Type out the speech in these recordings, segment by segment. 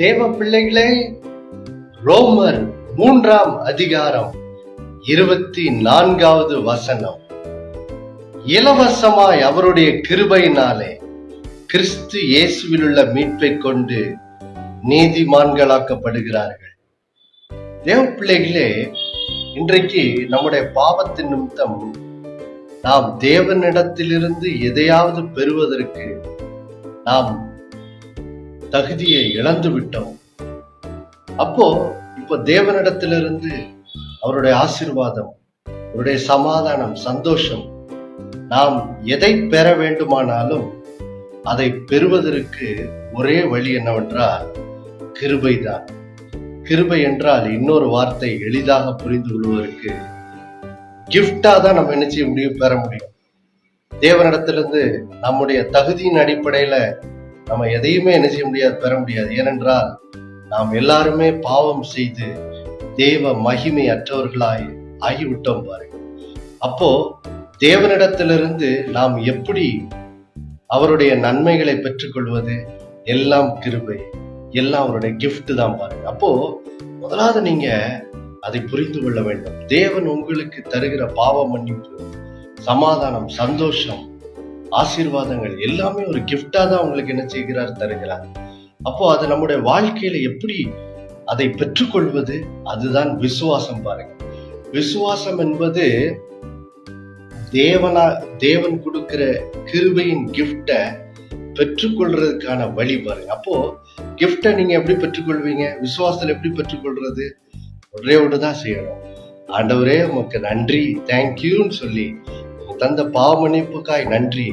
தேவ பிள்ளைகளே ரோமர் மூன்றாம் அதிகாரம் இருபத்தி நான்காவது வசனம். இலவசமாய் அவருடைய கிருபையினாலே கிறிஸ்து இயேசுவில் உள்ள மீட்பை கொண்டு நீதிமான்களாக்கப்படுகிறார்கள். தேவ பிள்ளைகளே இன்றைக்கு நம்முடைய பாவத்தின் நிமித்தம் நாம் தேவனிடத்திலிருந்து எதையாவது பெறுவதற்கு நாம் தகுதியை இழந்து விட்டோம். அப்போ இப்போ தேவனிடத்திலிருந்து அவருடைய ஆசீர்வாதம் அவருடைய சமாதானம் சந்தோஷம் நாம் எதை பெற வேண்டுமானாலும் அதை பெறுவதற்கு ஒரே வழி என்னவென்றால் கிருபைதான் கிருபை என்றால் இன்னொரு வார்த்தை எளிதாக புரிந்து கொள்வதற்கு கிஃப்டா தான் நம்ம என்ன செய்ய முடியும் பெற முடியும். தேவனிடத்திலிருந்து நம்முடைய தகுதியின் அடிப்படையில நம்ம எதையுமே என்ன செய்ய முடியாது பெற முடியாது. ஏனென்றால் நாம் எல்லாருமே பாவம் செய்து தேவ மகிமை அற்றவர்களாய் ஆகிவிட்டோம் பாருங்க. அப்போ தேவனிடத்திலிருந்து நாம் எப்படி அவருடைய நன்மைகளை பெற்றுக்கொள்வது? எல்லாம் கிருபை எல்லாம் அவருடைய கிஃப்ட் தான் பாருங்க. அப்போ முதலாவது நீங்க அதை புரிந்து கொள்ள வேண்டும். தேவன் உங்களுக்கு தருகிற பாவ மன்னிப்பு சமாதானம் சந்தோஷம் ஆசீர்வாதங்கள் எல்லாமே ஒரு gift-ஆ தான் உங்களுக்கு என்ன செய்கிறார் தருகிறார். அப்போ அது நம்முடைய வாழ்க்கையில எப்படி அதை பெற்றுக்கொள்வது? அதுதான் விசுவாசம் பாருங்க. விசுவாசம் என்பது தேவனா தேவன் கொடுக்கிற கிருபையின் கிஃப்டை பெற்றுக்கொள்றதுக்கான வழி பாருங்க. அப்போ கிஃப்டை நீங்க எப்படி பெற்றுக்கொள்வீங்க? விசுவாசத்துல எப்படி பெற்றுக்கொள்றது? ஒரே ஒன்று தான் செய்யணும். ஆண்டவரே உமக்கு நன்றி. தேங்க்யூன்னு சொல்லி தந்த பாவமன்னிப்புக்காய் நன்றி.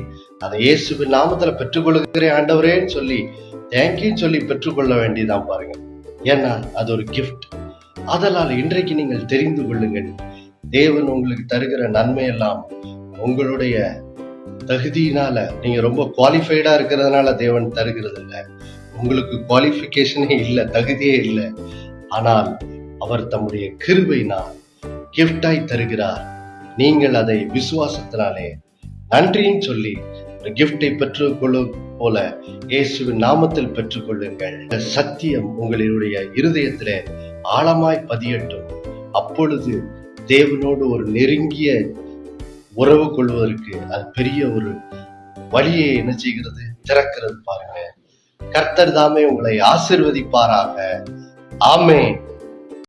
அதை இயேசுவின் நாமத்துல பெற்றுக்கொள்கிறேன் ஆண்டவரேன்னு சொல்லி தேங்க்யூன்னு சொல்லி பெற்றுக்கொள்ள வேண்டியதான் பாருங்க ஏன்னா அது ஒரு கிஃப்ட் அதனால் இன்றைக்கு நீங்கள் தெரிந்து கொள்ளுங்கள். தேவன் உங்களுக்கு தருகிற நன்மை எல்லாம் உங்களுடைய தகுதியினால நீங்க ரொம்ப குவாலிஃபைடா இருக்கிறதுனால தேவன் தருகிறது இல்லை உங்களுக்கு குவாலிஃபிகேஷனே இல்லை தகுதியே இல்லை. ஆனால் அவர் தம்முடைய கிருபையினால் கிஃப்டாய் தருகிறார். நீங்கள் அதை விசுவாசத்தினாலே நன்றின்னு சொல்லி ஒரு கிஃப்டை பெற்றுக்கொள்ள போல இயேசுவின் நாமத்தில் பெற்றுக்கொள்ளுங்கள். இந்த சத்தியம் உங்களுடைய இருதயத்திலே ஆழமாய் பதியட்டும். அப்பொழுது தேவனோடு ஒரு நெருங்கிய உறவு கொள்வதற்கு அது பெரிய ஒரு வழியை என்ன செய்கிறது? திறக்கிறது பாருங்க. கர்த்தர் தாமே உங்களை ஆசிர்வதிப்பாராக. ஆமே